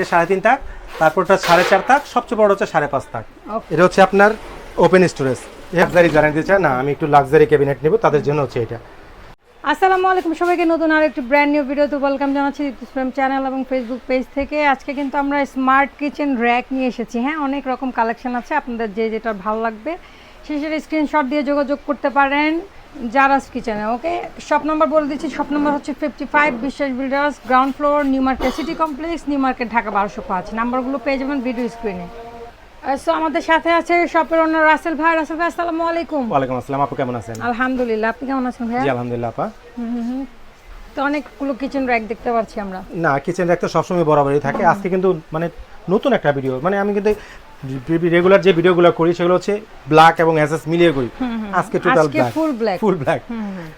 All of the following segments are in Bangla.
এটা সাড়ে তিন তাক তারপরটা সাড়ে চার তাক সবচেয়ে বড় হচ্ছে সাড়ে পাঁচ তাক। এটা হচ্ছে আপনার ওপেন স্টোরেজ লাক্সারি যারা নিতে চায় না আমি একটু লাক্সারি ক্যাবিনেট নেব তাদের জন্য হচ্ছে এটা। আসসালামু আলাইকুম সবাইকে নতুন আর একটি ব্র্যান্ড নিউ ভিডিওতে ওয়েলকাম জানাচ্ছি ফ্রেম চ্যানেল এবং ফেসবুক পেজ থেকে। আজকে কিন্তু আমরা স্মার্ট কিচেন র্যাক নিয়ে এসেছি। হ্যাঁ অনেক রকম কালেকশন আছে। আপনাদের যে যেটা ভালো লাগবে সেই সেটা স্ক্রিনশট দিয়ে যোগাযোগ করতে পারেন। জারাস কিচেনে ওকে শপ নাম্বার বলে দিচ্ছি শপ নাম্বার হচ্ছে fifty five Biswas builders ground floor new market city complex new market Dhaka বারোশো পাঁচ। নাম্বারগুলো পেয়ে যাবেন ভিডিও স্ক্রিনে সো আমাদের সাথে আছে শপের ওনার রাসেল ভাই। রাসেল ভাই আসসালামু আলাইকুম। ওয়ালাইকুম আসসালাম আপু কেমন আছেন? আলহামদুলিল্লাহ আপনি কেমন আছেন ভাইয়া? জি আলহামদুলিল্লাহ আপা। তো অনেকগুলো কিচেন র্যাক দেখতে পাচ্ছি আমরা। না কিচেন র্যাক তো সবসময় বরাবরই থাকে। আজকে কিন্তু মানে নতুন একটা ভিডিও মানে আমি কিন্তু রেগুলার যে ভিডিওগুলো করি সেগুলো হচ্ছে ব্ল্যাক এবং এসএস মিলিয়ে করি। আজকে total black full black full black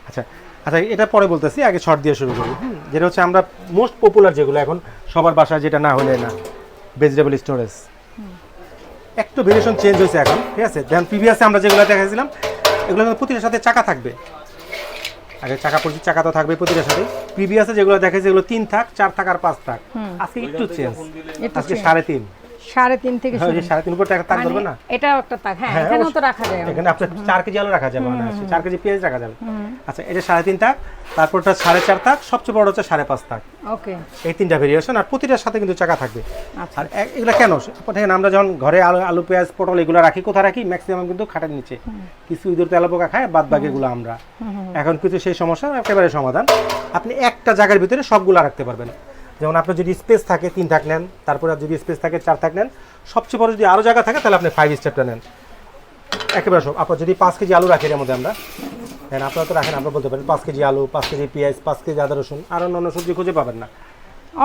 আচ্ছা আচ্ছা এটা পরে বলতেছি আগে শর্ট দিয়ে শুরু করি। যেটা হচ্ছে আমরা মোস্ট পপুলার যেগুলো এখন সবার বাসায় যেটা না হলে না ভেজিটেবল স্টোরেজ একটু ভেরিয়েশন চেঞ্জ হয়েছে এখন ঠিক আছে? দেন প্রিভিয়াসে আমরা যেগুলো দেখাইছিলাম এগুলো প্রতিটার সাথে চাকা থাকবে। আগে চাকা পড়ছি চাকা তো থাকবে প্রতিটার সাথে প্রিভিয়াসে যেগুলো দেখাইছে এগুলো তিন থাক চার থাক আর পাঁচ থাক। আজকে একটু চেঞ্জ আজকে সাড়ে তিন। সাড়ে তিন থেকে হ্যাঁ, সাড়ে তিন উপর টাকা তাক মানে ধরবে না? এটাও একটা তাক হ্যাঁ হ্যাঁ, এখানেও তো রাখা যায় এখানে আপনার চার কেজি আলু রাখা যাবে অনায়াসে চার কেজি পেঁয়াজ রাখা যাবে। আচ্ছা এটা সাড়ে তিন তাক তারপরটা সাড়ে চার তাক সবচেয়ে বড় হচ্ছে সাড়ে পাঁচ তাক। ওকে। এই তিনটা ভেরিয়েশন আর প্রতিটার সাথে কিন্তু চাকা থাকবে। আচ্ছা। আর এগুলো কেন? দেখেন আমরা যখন ঘরে আলু আলু পেঁয়াজ পটল এগুলো রাখি কোথায় রাখি? ম্যাক্সিমাম কিন্তু খাটের নিচে। কিছু ইঁদুর তেলা পোকা খায় বাদ বাকি এগুলো আমরা। এখন কিন্তু সেই সমস্যা একেবারে সমাধান। আপনি একটা জায়গার ভিতরে সবগুলো রাখতে পারবেন। যেমন আপনার যদি স্পেস থাকে তিন থাক নেন তারপরে যদি স্পেস থাকে চার থাক নেন সবচেয়ে বড় যদি আরও জায়গা থাকে তাহলে আপনি ফাইভ স্টেপটা নেন। একেবারে সব আপনার যদি পাঁচ কেজি আলু রাখি এর মধ্যে আমরা হ্যাঁ আপনারা তো রাখেন আমরা বলতে পারেন পাঁচ কেজি আলু পাঁচ কেজি পেঁয়াজ পাঁচ কেজি আদা রসুন আর অন্য সবজি খুঁজে পাবেন না।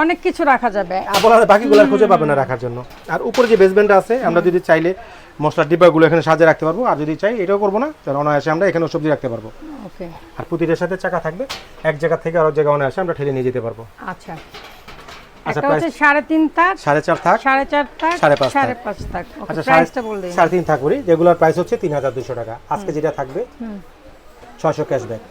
অনেক কিছু রাখা যাবে। হয় বাকিগুলো আর খুঁজে পাবেন না রাখার জন্য। আর উপরে যে বেসমেন্টটা আছে আমরা যদি চাইলে মশলার ডিব্বাগুলো এখানে সাজিয়ে রাখতে পারব আর যদি চাই এটাও করব না তাহলে অনায়াসে আমরা এখানেও সবজি রাখতে পারব। আর প্রতিটার সাথে চাকা থাকবে এক জায়গা থেকে আরেক জায়গা অনায়াসে আমরা ঠেলে নিয়ে যেতে পারব। আচ্ছা। আচ্ছা, একটা সাড়ে তিন তাক সাড়ে চার থাক সাড়ে চার তাক সাড়ে পাঁচ সাড়ে পাঁচ তাক আচ্ছা প্রাইসটা সাড়ে সাড়ে তিন থাক করি। রেগুলার প্রাইস হচ্ছে তিন হাজার দুশো টাকা। আজকে যেটা থাকবে ছয়শো ক্যাশব্যাক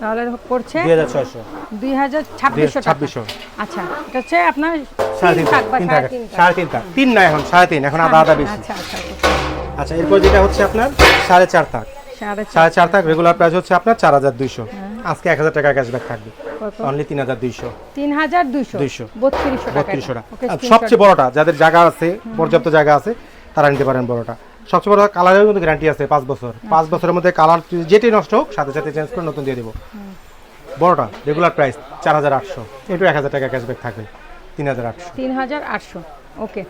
তাহলে পড়ছে দুই হাজার ছয়শো। দুই হাজার ছাব্বিশশো ছাব্বিশশো। আচ্ছা এটা হচ্ছে আপনার সাড়ে তিন তিন থাক থাক বা তিন সাড়ে তিন থাক। তিন না এখন সাড়ে তিন এখন আধা আধা বেশি। আচ্ছা আচ্ছা আচ্ছা। আচ্ছা এরপর যেটা হচ্ছে আপনার সাড়ে চার থাক। সাড়ে চার থাক। রেগুলার প্রাইস হচ্ছে আপনার চার হাজার দুইশো। আজকে এক হাজার টাকা ক্যাশব্যাক থাকবে। অনলি তিন হাজার দুইশো। তিন হাজার দুইশো? 200 বত্রিশশো টাকা। সবচেয়ে বড়টা যাদের জায়গা আছে পর্যাপ্ত জায়গা আছে তারা নিতে পারেন বড়টা। সবচেয়ে বড় কালারের কিন্তু গ্যারান্টি আছে পাঁচ বছর। পাঁচ বছরের মধ্যে কালার যেটাই নষ্ট হোক সাথে সাথে চেঞ্জ করে নতুন দিয়ে দেবো। বড়টা রেগুলার প্রাইস চার হাজার আটশো। এটু এক হাজার টাকা ক্যাশব্যাক থাকবে তিন হাজার আটশো। তিন হাজার আটশো। ওকে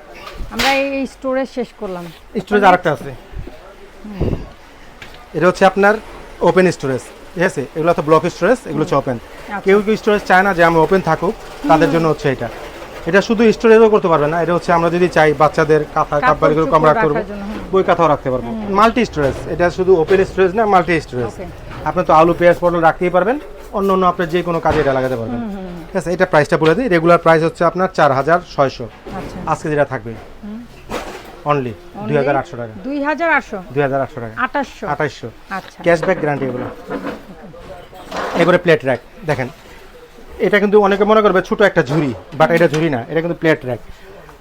আমরা এই স্টোরেজ শেষ করলাম। স্টোরেজ আরেকটা আছে। এটা হচ্ছে আপনার ওপেন স্টোরেজ ঠিক আছে এগুলো তো ব্লক স্টোরেজ এগুলো হচ্ছে ওপেন কেউ কেউ স্টোরেজ চায় না যে আমি ওপেন থাকুক তাদের জন্য হচ্ছে এটা। এটা শুধু স্টোরেজও করতে পারবে না এটা হচ্ছে আমরা যদি চাই বাচ্চাদের কাঁথা কাপড় কাপড় এগুলো কম রাখতে পারব। বই কাঁথাও রাখতে পারব। মাল্টি স্টোরেজ এটা শুধু ওপেন স্টোরেজ না মাল্টি স্টোরেজ আপনি তো আলু পেঁয়াজ পটল রাখতেই পারবেন অন্য অন্য আপনার যে কোনো কাজে এটা লাগাতে পারবেন। ঠিক আছে এটা প্রাইসটা বলে দিই রেগুলার প্রাইস হচ্ছে আপনার চার হাজার ছয়শো। আচ্ছা। আজকে যেটা থাকবে অনলি দুই হাজার আটশো টাকা। দুই হাজার আটশো? দুই হাজার আটশো টাকা। আঠাশশো আঠাইশশো আচ্ছা। ক্যাশব্যাক গ্যারান্টি এগুলো। এবারে প্লেট র্যাক দেখেন। এটা কিন্তু অনেকে মনে করবে ছোট একটা ঝুড়ি বাট এটা ঝুড়ি না এটা কিন্তু প্লেট র্যাক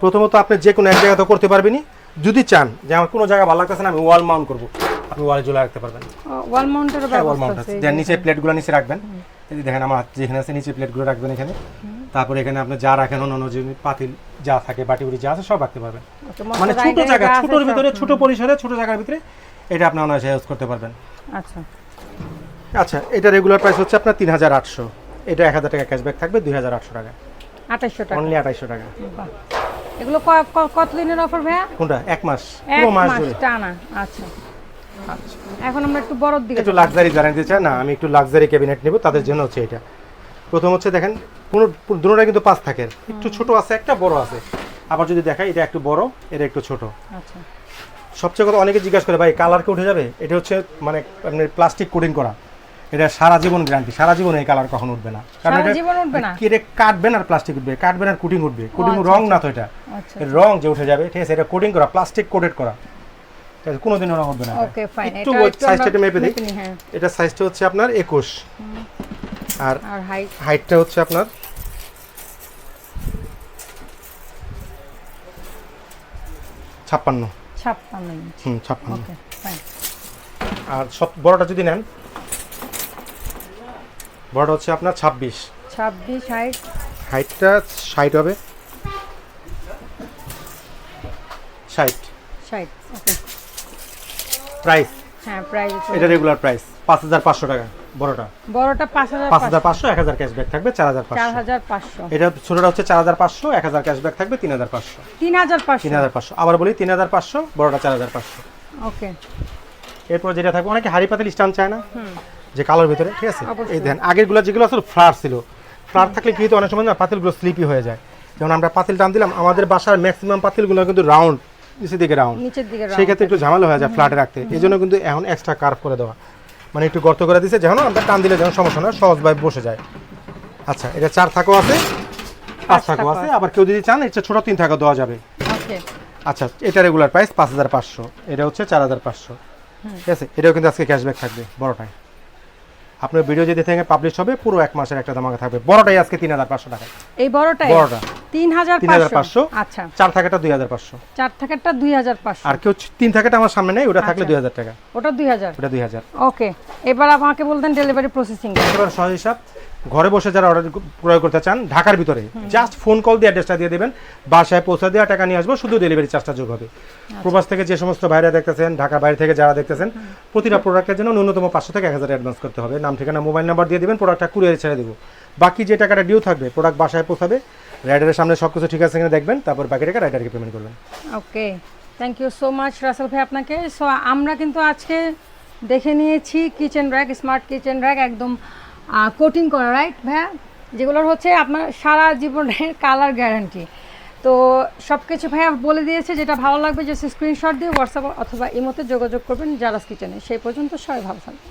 প্রথমত আপনি যে কোনো এক জায়গাতে করতে পারবেনি যদি চান যে আমার কোনো জায়গা ভালো লাগতেছে না আমি ওয়াল মাউন্ট করব। আপনি ওয়ালে ঝুলে রাখতে পারবেন। ওয়াল মাউন্টের ওয়াল মাউন্ট আছে। দেন নিচে প্লেটগুলো নিচে রাখবেন। এই যে দেখেন আমার যেখানে আছে নিচে প্লেটগুলো রাখবেন এখানে। তারপরে এখানে আপনি যা রাখেন অন্য যে পাতিল যা থাকে বাটি বুটি যা আছে সব রাখতে পারবেন। মানে মশলা ছোট জায়গা ছোটোর ভিতরে ছোট পরিসরে ছোট জায়গার ভিতরে এটা আপনি অনায়াসে ইউজ করতে পারবেন। আচ্ছা। আচ্ছা এটা রেগুলার প্রাইস হচ্ছে আপনার তিন হাজার আটশো। এটা এক হাজার টাকা ক্যাশব্যাক থাকবে দুই হাজার আটশো টাকা। আঠাশশো টাকা। অনলি আঠাইশশো টাকা। এগুলো কতদিনের অফার ভাইয়া? কোনটা? এক মাস। পুরো মাস ধরে। টানা। আচ্ছা। এখন আমরা একটু বড়র দিকে একটু লাক্সারি যারা নিতে চায় না আমি একটু লাক্সারি ক্যাবিনেট নেব তাদের জন্য হচ্ছে এটা। প্রথম হচ্ছে দেখেন কোনো দুটোটা কিন্তু পাঁচ থাকে। একটু ছোট আছে একটা বড় আছে। আবার যদি দেখাই এটা একটু বড় এটা একটু ছোট। আচ্ছা। সবচেয়ে কথা অনেকে জিজ্ঞাসা করে ভাই কালার কি উঠে যাবে? এটা হচ্ছে মানে প্লাস্টিক কোটিং করা। এটা সারা জীবন গ্যারান্টি সারা জীবন এই কালার কখন উঠবে না। কারণ এটা জীবন উঠবে না? কেটে কাটবেন আর প্লাস্টিক উঠবে কাটবেন আর কুটিং উঠবে। কুটিং আচ্ছা, রং না তো এটা। আচ্ছা রং যে উঠে যাবে ঠিক আছে এটা কোটিং করা প্লাস্টিক কোটেড করা। ঠিক আছে কোনোদিনও রং উঠবে না ওকে ফাইন একটু সাইজটা একটু মেপে দিই। হ্যাঁ। এটা সাইজটা হচ্ছে আপনার একুশ। আর আর হাইট হাইটটা হচ্ছে আপনার ছাপ্পান্ন। ছাপ্পান্ন হুম ছাপ্পান্ন। আর সব বড়টা যদি নেন বড়টা হচ্ছে আপনার ছাব্বিশ। ছাব্বিশ হাইট হাইটটা ষাট হবে। ষাট। ষাট ওকে প্রাইস হ্যাঁ প্রাইস এটা রেগুলার প্রাইস পাঁচ হাজার পাঁচশো টাকা বড়টা। বড়টা পাঁচ হাজার পাঁচ হাজার পাঁচশো এক হাজার ক্যাশব্যাক থাকবে চার হাজার চার পাঁচশো হাজার পাঁচশো। এটা ছোটটা হচ্ছে চার হাজার পাঁচশো এক হাজার ক্যাশব্যাক থাকবে তিন হাজার পাঁচশো। তিন হাজার পাঁচশো। তিন হাজার পাঁচশো। আবার বলি তিন হাজার পাঁচশো বড়টা চার হাজার পাঁচশো। ওকে এরপর যেটা থাকবে অনেকে হাড়ি পাতিল স্টান চায় না। হুম। যে কালোর ভিতরে ঠিক আছে। এই দেন আগেরগুলো যেগুলো আসলে ফ্লার ছিল ফ্লার থাকলে কি হতো অনেক সময় না পাতিলগুলো স্লিপি হয়ে যায়। যেমন আমরা পাতিল টান দিলাম আমাদের বাসার ম্যাক্সিমাম পাতিলগুলো কিন্তু রাউন্ড নিচের দিকে রাউন্ড সেই ক্ষেত্রে একটু ঝামেলা হয়ে যায় ফ্ল্যাটে রাখতে। এই জন্য কিন্তু এখন এক্সট্রা কার্ভ করে দেওয়া। মানে একটু গর্ত করে দিছে যেন আমরা টান দিলে যেন সমস্যা না সহজভাবে বসে যায়। আচ্ছা এটা চার থাকো আছে। পাঁচ থাকো আছে। আবার কেউ যদি চান এটা ছোট তিন থাকো দেওয়া যাবে। ওকে। আচ্ছা এটা রেগুলার প্রাইস পাঁচ হাজার পাঁচশো। এটা হচ্ছে চার হাজার পাঁচশো। ঠিক আছে? এটাও কিন্তু আজকে ক্যাশব্যাক থাকবে বড়টায়। আপনার ভিডিও যদি থেকে পাবলিশ হবে পুরো এক মাসের একটা দামাকা থাকবে। বড়টাই আজকে তিন হাজার পাঁচশো টাকা এই বড়টাই? বড়টা। 3,500 পাঁচশো। আচ্ছা। চার থাকাটা চার আর কেউ তিন থাকাটা আমার সামনে নেই ওটা থাকলে আচ্ছা। দুই হাজার টাকা। ওটা ওকে এবার আমাকে বলতেন ডেলিভারি প্রসেসিং এবার সহজ হিসাব ঘরে বসে যারা অর্ডার ক্রয় করতে চান ঢাকার ভিতরে জাস্ট ফোন কল দিয়ে অ্যাড্রেসটা দিয়ে দেবেন বাসায় পৌঁছে দেওয়া টাকা নিয়ে আসব শুধু ডেলিভারি চার্জটা যোগ হবে। প্রবাস থেকে যে সমস্ত বাইরে দেখতেছেন ঢাকার বাইরে থেকে যারা দেখতেছেন প্রতিটা প্রোডাক্টের জন্য ন্যূনতম পাঁচশো থেকে এক হাজার অ্যাডভান্স করতে হবে। নাম ঠিকানা মোবাইল নাম্বার দিয়ে দেবেন প্রোডাক্টটা কুরিয়ারে ছেড়ে দেবো। বাকি যে টাকাটা ডিউ থাকবে প্রোডাক্ট বাসায় পৌঁছাবে রাইডারের সামনে সব কিছু ঠিক আছে কিনা দেখবেন, তারপর বাকি টাকা রাইডারকে পেমেন্ট করবেন। Okay thank you so much Rasel ভাই আপনাকে। সো আমরা কিন্তু আজকে দেখে নিয়েছি kitchen rack smart kitchen rack একদম কোটিং করা রাইট ভাইয়া? যেগুলোর হচ্ছে আপনার সারা জীবনের কালার গ্যারান্টি তো সব কিছু ভাইয়া বলে দিয়েছে, যেটা ভালো লাগবে যে স্ক্রিনশট দিয়ে হোয়াটসঅ্যাপ অথবা ইমোতে যোগাযোগ করবেন জারাস কিচেনে সেই পর্যন্ত সবাই ভালো থাকবেন।